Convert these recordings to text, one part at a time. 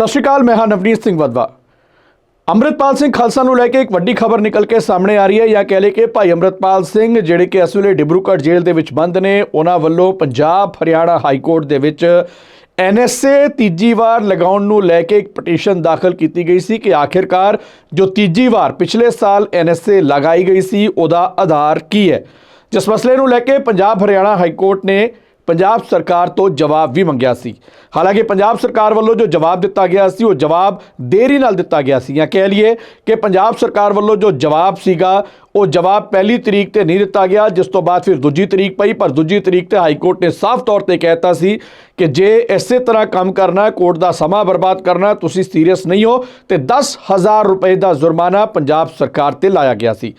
ਸਤਿ ਸ਼੍ਰੀ ਅਕਾਲ, ਮੈਂ ਹਾਂ ਨਵਨੀਤ ਸਿੰਘ ਵਦਵਾ ਅੰਮ੍ਰਿਤਪਾਲ ਸਿੰਘ ਖਾਲਸਾ ਨੂੰ ਲੈ ਕੇ ਇੱਕ ਵੱਡੀ ਖਬਰ ਨਿਕਲ ਕੇ ਸਾਹਮਣੇ ਆ ਰਹੀ ਹੈ। ਜਾਂ ਕਹਿ ਲਏ ਕਿ ਭਾਈ ਅੰਮ੍ਰਿਤਪਾਲ ਸਿੰਘ ਜਿਹੜੇ ਕਿ ਇਸ ਵੇਲੇ ਡਿਬਰੂਗੜ੍ਹ ਜੇਲ੍ਹ ਦੇ ਵਿੱਚ ਬੰਦ ਨੇ, ਉਹਨਾਂ ਵੱਲੋਂ ਪੰਜਾਬ, ਹਰਿਆਣਾ ਹਾਈ ਕੋਰਟ ਦੇ ਵਿੱਚ ਐਨਐਸਏ ਤੀਜੀ ਵਾਰ ਲਗਾਉਣ ਨੂੰ ਲੈ ਕੇ ਇੱਕ ਪਟੀਸ਼ਨ ਦਾਖਲ ਕੀਤੀ ਗਈ ਸੀ ਕਿ ਆਖਿਰਕਾਰ ਜੋ ਤੀਜੀ ਵਾਰ ਪਿਛਲੇ ਸਾਲ ਐਨਐਸਏ ਲਗਾਈ ਗਈ ਸੀ, ਉਹਦਾ ਆਧਾਰ ਕੀ ਹੈ? ਜਿਸ ਮਸਲੇ ਨੂੰ ਲੈ ਕੇ ਪੰਜਾਬ, ਹਰਿਆਣਾ ਹਾਈ ਕੋਰਟ ਨੇ ਪੰਜਾਬ ਸਰਕਾਰ ਤੋਂ ਜਵਾਬ ਵੀ ਮੰਗਿਆ ਸੀ। ਹਾਲਾਂਕਿ ਪੰਜਾਬ ਸਰਕਾਰ ਵੱਲੋਂ ਜੋ ਜਵਾਬ ਦਿੱਤਾ ਗਿਆ ਸੀ, ਉਹ ਜਵਾਬ ਦੇਰੀ ਨਾਲ ਦਿੱਤਾ ਗਿਆ ਸੀ। ਜਾਂ ਕਹਿ ਲਈਏ ਕਿ ਪੰਜਾਬ ਸਰਕਾਰ ਵੱਲੋਂ ਜੋ ਜਵਾਬ ਸੀਗਾ, ਉਹ ਜਵਾਬ ਪਹਿਲੀ ਤਰੀਕ ਤੇ ਨਹੀਂ ਦਿੱਤਾ ਗਿਆ, ਜਿਸ ਤੋਂ ਬਾਅਦ ਫਿਰ ਦੂਜੀ ਤਰੀਕ ਪਈ, ਪਰ ਦੂਜੀ ਤਰੀਕ ਤੇ ਹਾਈ ਕੋਰਟ ਨੇ ਸਾਫ਼ ਤੌਰ ਤੇ ਕਹਿਤਾ ਸੀ ਕਿ ਜੇ ਇਸੇ ਤਰ੍ਹਾਂ ਕੰਮ ਕਰਨਾ ਹੈ ਕੋਰਟ ਦਾ ਸਮਾਂ ਬਰਬਾਦ ਕਰਨਾ, ਤੁਸੀਂ ਸੀਰੀਅਸ ਨਹੀਂ ਹੋ ਤੇ 10000 ਰੁਪਏ ਦਾ ਜੁਰਮਾਨਾ ਪੰਜਾਬ ਸਰਕਾਰ ਤੇ ਲਾਇਆ ਗਿਆ ਸੀ।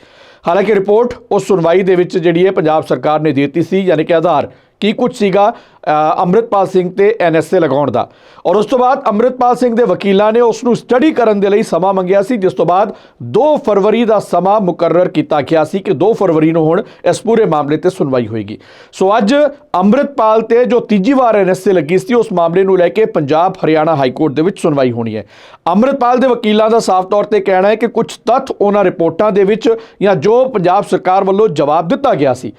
ਹਾਲਾਂਕਿ ਰਿਪੋਰਟ ਉਸ ਸੁਣਵਾਈ ਦੇ ਵਿੱਚ ਜਿਹੜੀ ਹੈ ਪੰਜਾਬ ਸਰਕਾਰ ਨੇ ਦੇ ਦਿੱਤੀ ਸੀ, ਯਾਨੀ ਕਿ ਆਧਾਰ ਕੀ ਕੁਝ ਸੀਗਾ ਅ, ਅੰਮ੍ਰਿਤਪਾਲ ਸਿੰਘ ਤੇ ਐਨਐਸਏ ਲਗਾਉਣ ਦਾ। ਔਰ ਉਸ ਤੋਂ ਬਾਅਦ ਅੰਮ੍ਰਿਤਪਾਲ ਸਿੰਘ ਦੇ ਵਕੀਲਾਂ ਨੇ ਉਸ ਨੂੰ ਸਟੱਡੀ ਕਰਨ ਦੇ ਲਈ ਸਮਾਂ ਮੰਗਿਆ ਸੀ ਜਿਸ ਤੋਂ ਬਾਅਦ 2 ਫਰਵਰੀ ਦਾ ਸਮਾਂ ਮੁਕਰਰ ਕੀਤਾ ਗਿਆ ਸੀ ਕਿ 2 ਫਰਵਰੀ ਨੂੰ ਹੁਣ ਇਸ ਪੂਰੇ ਮਾਮਲੇ ਤੇ ਸੁਣਵਾਈ ਹੋਏਗੀ। ਸੋ ਅੱਜ ਅੰਮ੍ਰਿਤਪਾਲ ਤੇ ਜੋ ਤੀਜੀ ਵਾਰ ਐਨਐਸਏ ਲੱਗੀ ਸੀ ਉਸ ਮਾਮਲੇ ਨੂੰ ਲੈ ਕੇ ਪੰਜਾਬ ਹਰਿਆਣਾ ਹਾਈ ਕੋਰਟ ਦੇ ਵਿੱਚ ਸੁਣਵਾਈ ਹੋਣੀ ਹੈ। ਅੰਮ੍ਰਿਤਪਾਲ ਦੇ ਵਕੀਲਾਂ ਦਾ ਸਾਫ਼ ਤੌਰ ਤੇ ਕਹਿਣਾ ਹੈ ਕਿ ਕੁਝ ਤੱਥ ਉਹਨਾਂ ਰਿਪੋਰਟਾਂ ਦੇ ਵਿੱਚ ਜਾਂ ਜੋ ਪੰਜਾਬ ਸਰਕਾਰ ਵੱਲੋਂ ਜਵਾਬ ਦਿੱਤਾ ਗਿਆ ਸੀ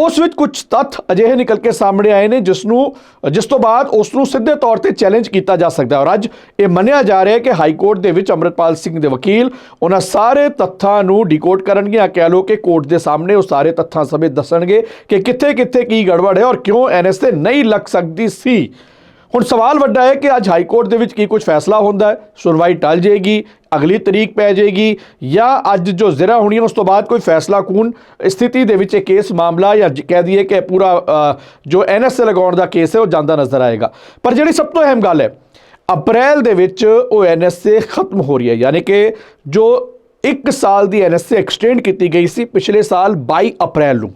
ਉਸ ਵਿੱਚ ਕੁਝ ਤੱਥ ਅਜਿਹੇ ਨਿਕਲ ਕੇ ਸਾਹਮਣੇ ਆਏ ਨੇ ਜਿਸ ਨੂੰ ਜਿਸ ਤੋਂ ਬਾਅਦ ਉਸ ਨੂੰ ਸਿੱਧੇ ਤੌਰ ਤੇ ਚੈਲੰਜ ਕੀਤਾ ਜਾ ਸਕਦਾ ਹੈ। ਔਰ ਅੱਜ ਇਹ ਮੰਨਿਆ ਜਾ ਰਿਹਾ ਹੈ ਕਿ ਹਾਈ ਕੋਰਟ ਦੇ ਵਿੱਚ ਅੰਮ੍ਰਿਤਪਾਲ ਸਿੰਘ ਦੇ ਵਕੀਲ, ਉਹਨਾਂ ਸਾਰੇ ਤੱਥਾਂ ਨੂੰ ਡੀਕੋਡ ਕਰਨਗੇ ਜਾਂ ਕਹਿ ਲਓ ਕਿ ਕੋਰਟ ਦੇ ਸਾਹਮਣੇ ਉਹ ਸਾਰੇ ਤੱਥਾਂ ਸਮੇਤ ਦੱਸਣਗੇ ਕਿ ਕਿੱਥੇ ਕਿੱਥੇ ਕੀ ਗੜਬੜ ਹੈ ਔਰ ਕਿਉਂ ਐਨਐਸਏ ਨਹੀਂ ਲੱਗ ਸਕਦੀ ਸੀ। ਹੁਣ ਸਵਾਲ ਵੱਡਾ ਹੈ ਕਿ ਅੱਜ ਹਾਈ ਕੋਰਟ ਦੇ ਵਿੱਚ ਕੀ ਕੁਝ ਫੈਸਲਾ ਹੁੰਦਾ ਹੈ? ਸੁਣਵਾਈ ਟਲ ਜਾਏਗੀ ਅਗਲੀ ਤਰੀਕ ਪੈ ਜਾਏਗੀ ਜਾਂ ਅੱਜ ਜੋ ਜ਼ਿਰਾ ਹੋਣੀ ਹੈ ਉਸ ਤੋਂ ਬਾਅਦ ਕੋਈ ਫੈਸਲਾ ਕੂਨ? ਸਥਿਤੀ ਦੇ ਵਿੱਚ ਇਹ ਕੇਸ ਮਾਮਲਾ ਜਾਂ ਕਹਿ ਦਈਏ ਕਿ ਪੂਰਾ ਅ, ਜੋ ਐਨਐਸਏ ਲਗਾਉਣ ਦਾ ਕੇਸ ਹੈ ਉਹ ਜਾਂਦਾ ਨਜ਼ਰ ਆਏਗਾ। ਪਰ ਜਿਹੜੀ ਸਭ ਤੋਂ ਅਹਿਮ ਗੱਲ ਹੈ ਅਪ੍ਰੈਲ ਦੇ ਵਿੱਚ ਉਹ ਐਨਐਸਏ ਖਤਮ ਹੋ ਰਹੀ ਹੈ। ਯਾਨੀ ਕਿ ਜੋ 1 ਸਾਲ ਦੀ ਐਨਐਸਏ ਐਕਸਟੈਂਡ ਕੀਤੀ ਗਈ ਸੀ ਪਿਛਲੇ ਸਾਲ 22 ਅਪ੍ਰੈਲ ਨੂੰ।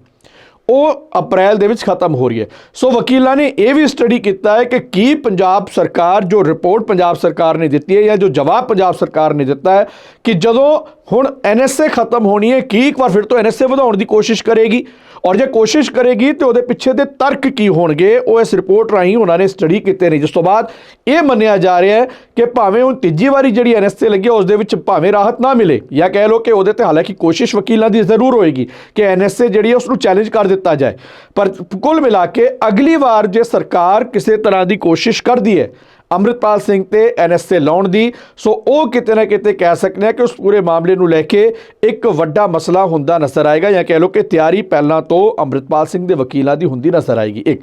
ਉਹ ਅਪ੍ਰੈਲ ਦੇ ਵਿੱਚ ਖਤਮ ਹੋ ਰਹੀ ਹੈ। ਸੋ ਵਕੀਲਾਂ ਨੇ ਇਹ ਵੀ ਸਟੱਡੀ ਕੀਤਾ ਹੈ ਕਿ ਕੀ ਪੰਜਾਬ ਸਰਕਾਰ ਜੋ ਰਿਪੋਰਟ ਪੰਜਾਬ ਸਰਕਾਰ ਨੇ ਦਿੱਤੀ ਹੈ ਜਾਂ ਜੋ ਜਵਾਬ ਪੰਜਾਬ ਸਰਕਾਰ ਨੇ ਦਿੱਤਾ ਹੈ ਕਿ ਜਦੋਂ ਹੁਣ ਐਨਐਸਏ ਖਤਮ ਹੋਣੀ ਹੈ, ਕੀ ਇੱਕ ਵਾਰ ਫਿਰ ਤੋਂ ਐਨਐਸਏ ਵਧਾਉਣ ਦੀ ਕੋਸ਼ਿਸ਼ ਕਰੇਗੀ? ਔਰ ਜੇ ਕੋਸ਼ਿਸ਼ ਕਰੇਗੀ ਤੇ ਉਹਦੇ ਪਿੱਛੇ ਦੇ ਤਰਕ ਕੀ ਹੋਣਗੇ, ਉਹ ਇਸ ਰਿਪੋਰਟ ਰਾਹੀਂ ਉਹਨਾਂ ਨੇ ਸਟੱਡੀ ਕੀਤੇ ਨੇ। ਜਿਸ ਤੋਂ ਬਾਅਦ ਇਹ ਮੰਨਿਆ ਜਾ ਰਿਹਾ ਹੈ ਕਿ ਭਾਵੇਂ ਹੁਣ ਤੀਜੀ ਵਾਰੀ ਜਿਹੜੀ ਐਨਐਸਏ ਲੱਗੀ ਉਸ ਦੇ ਵਿੱਚ ਭਾਵੇਂ ਰਾਹਤ ਨਾ ਮਿਲੇ ਜਾਂ ਕਹਿ ਲਓ ਕਿ ਉਹਦੇ ਤੇ ਹਾਲਾਂਕਿ ਕੋਸ਼ਿਸ਼ ਵਕੀਲਾਂ ਦੀ ਜ਼ਰੂਰ ਹੋਏਗੀ ਕਿ ਐਨਐਸਏ ਜਿਹੜੀ ਹੈ ਉਸ ਨੂੰ ਚੈਲੰਜ ਕਰ ਦਿੱਤਾ ਜਾਏ। ਪਰ ਕੁੱਲ ਮਿਲਾ ਕੇ ਅਗਲੀ ਵਾਰ ਜੇ ਸਰਕਾਰ ਕਿਸੇ ਤਰ੍ਹਾਂ ਦੀ ਕੋਸ਼ਿਸ਼ ਕਰਦੀ ਹੈ ਅੰਮ੍ਰਿਤਪਾਲ ਸਿੰਘ ਤੇ ਐਨਐਸਏ ਲਾਉਣ ਦੀ, ਸੋ ਉਹ ਕਿਤੇ ਨਾ ਕਿਤੇ ਕਹਿ ਸਕਦੇ ਆ ਕਿ ਉਸ ਪੂਰੇ ਮਾਮਲੇ ਨੂੰ ਲੈ ਕੇ ਇੱਕ ਵੱਡਾ ਮਸਲਾ ਹੁੰਦਾ ਨਜ਼ਰ ਆਏਗਾ ਜਾਂ ਕਹਿ ਲਓ ਕਿ ਤਿਆਰੀ ਪਹਿਲਾਂ ਤੋਂ ਅੰਮ੍ਰਿਤਪਾਲ ਸਿੰਘ ਦੇ ਵਕੀਲਾਂ ਦੀ ਹੁੰਦੀ ਨਜ਼ਰ ਆਏਗੀ। ਇੱਕ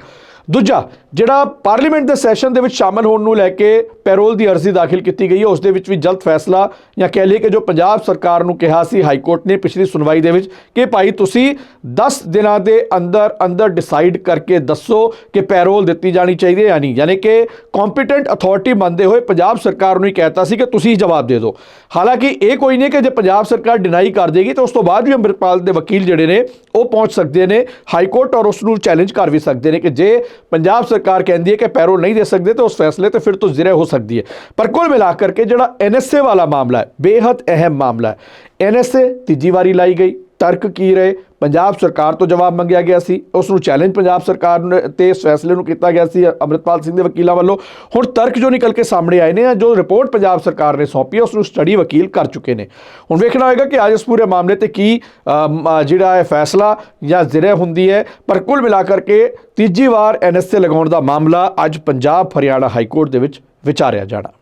ਦੂਜਾ, ਜਿਹੜਾ ਪਾਰਲੀਮੈਂਟ ਦੇ ਸੈਸ਼ਨ ਦੇ ਵਿੱਚ ਸ਼ਾਮਲ ਹੋਣ ਨੂੰ ਲੈ ਕੇ ਪੈਰੋਲ ਦੀ ਅਰਜ਼ੀ ਦਾਖਲ ਕੀਤੀ ਗਈ ਹੈ, ਉਸ ਦੇ ਵਿੱਚ ਵੀ ਜਲਦ ਫੈਸਲਾ, ਜਾਂ ਕਹਿ ਲਈਏ ਕਿ ਜੋ ਪੰਜਾਬ ਸਰਕਾਰ ਨੂੰ ਕਿਹਾ ਸੀ ਹਾਈ ਕੋਰਟ ਨੇ ਪਿਛਲੀ ਸੁਣਵਾਈ ਦੇ ਵਿੱਚ ਕਿ ਭਾਈ ਤੁਸੀਂ 10 ਦਿਨਾਂ ਦੇ ਅੰਦਰ ਅੰਦਰ ਡਿਸਾਈਡ ਕਰਕੇ ਦੱਸੋ ਕਿ ਪੈਰੋਲ ਦਿੱਤੀ ਜਾਣੀ ਚਾਹੀਦੀ ਹੈ ਜਾਂ ਨਹੀਂ। ਯਾਨੀ ਕਿ ਕੰਪੀਟੈਂਟ ਅਥਾਰਟੀ ਮੰਨਦੇ ਹੋਏ ਪੰਜਾਬ ਸਰਕਾਰ ਨੂੰ ਹੀ ਕਹਿਤਾ ਸੀ ਕਿ ਤੁਸੀਂ ਜਵਾਬ ਦੇ ਦਿਓ। ਹਾਲਾਂਕਿ ਇਹ ਕੋਈ ਨਹੀਂ ਕਿ ਜੇ ਪੰਜਾਬ ਸਰਕਾਰ ਡਿਨਾਈ ਕਰ ਦੇਗੀ, ਤਾਂ ਉਸ ਤੋਂ ਬਾਅਦ ਵੀ ਅੰਮ੍ਰਿਤਪਾਲ ਦੇ ਵਕੀਲ ਜਿਹੜੇ ਨੇ ਉਹ ਪਹੁੰਚ ਸਕਦੇ ਨੇ ਹਾਈ ਕੋਰਟ ਔਰ ਉਸ ਨੂੰ ਚੈਲੰਜ ਕਰ ਵੀ ਸਕਦੇ ਨੇ ਕਿ ਜੇ ਪੰਜਾਬ ਸਰਕਾਰ ਕਹਿੰਦੀ ਹੈ ਕਿ ਪੈਰੋਲ ਨਹੀਂ ਦੇ ਸਕਦੇ ਤਾਂ ਉਸ ਫੈਸਲੇ ਤੇ ਫਿਰ ਤੋਂ ਜ਼ਿਰੇ ਹੋ ਸਕਦੀ ਹੈ। ਪਰ ਕੁੱਲ ਮਿਲਾ ਕਰਕੇ ਜਿਹੜਾ ਐਨਐਸਏ ਵਾਲਾ ਮਾਮਲਾ ਹੈ ਬੇहद ਅਹਿਮ ਮਾਮਲਾ ਹੈ। ਐਨਐਸਏ ਤੀਜੀ ਵਾਰੀ ਲਾਈ ਗਈ। ਤਰਕ ਕੀ ਰਹੇ? ਪੰਜਾਬ ਸਰਕਾਰ ਤੋਂ ਜਵਾਬ ਮੰਗਿਆ ਗਿਆ ਸੀ। ਉਸ ਨੂੰ ਚੈਲੰਜ ਪੰਜਾਬ ਸਰਕਾਰ ਨੇ ਤੇ ਇਸ ਫੈਸਲੇ ਨੂੰ ਕੀਤਾ ਗਿਆ ਸੀ। ਅੰਮ੍ਰਿਤਪਾਲ ਸਿੰਘ ਦੇ ਵਕੀਲਾਂ ਵੱਲੋਂ ਹੁਣ ਤਰਕ ਜੋ ਨਿਕਲ ਕੇ ਸਾਹਮਣੇ ਆਏ ਨੇ ਜੋ ਰਿਪੋਰਟ ਪੰਜਾਬ ਸਰਕਾਰ ਨੇ ਸੌਂਪੀ ਹੈ ਉਸ ਨੂੰ ਸਟੱਡੀ ਵਕੀਲ ਕਰ ਚੁੱਕੇ ਨੇ। ਹੁਣ ਵੇਖਣਾ ਹੋਏਗਾ ਕਿ ਅੱਜ ਇਸ ਪੂਰੇ ਮਾਮਲੇ ਤੇ ਕੀ ਜਿਹੜਾ ਹੈ ਫੈਸਲਾ ਜਾਂ ਜ਼ਿਰੇ ਹੁੰਦੀ ਹੈ। ਪਰ ਕੁੱਲ ਮਿਲਾ ਕਰਕੇ ਤੀਜੀ ਵਾਰ ਐਨਐਸਏ ਲਗਾਉਣ ਦਾ ਮਾਮਲਾ ਅੱਜ ਪੰਜਾਬ, ਹਰਿਆਣਾ ਹਾਈ ਕੋਰਟ ਦੇ ਵਿੱਚ ਵਿਚਾਰਿਆ ਜਾਣਾ।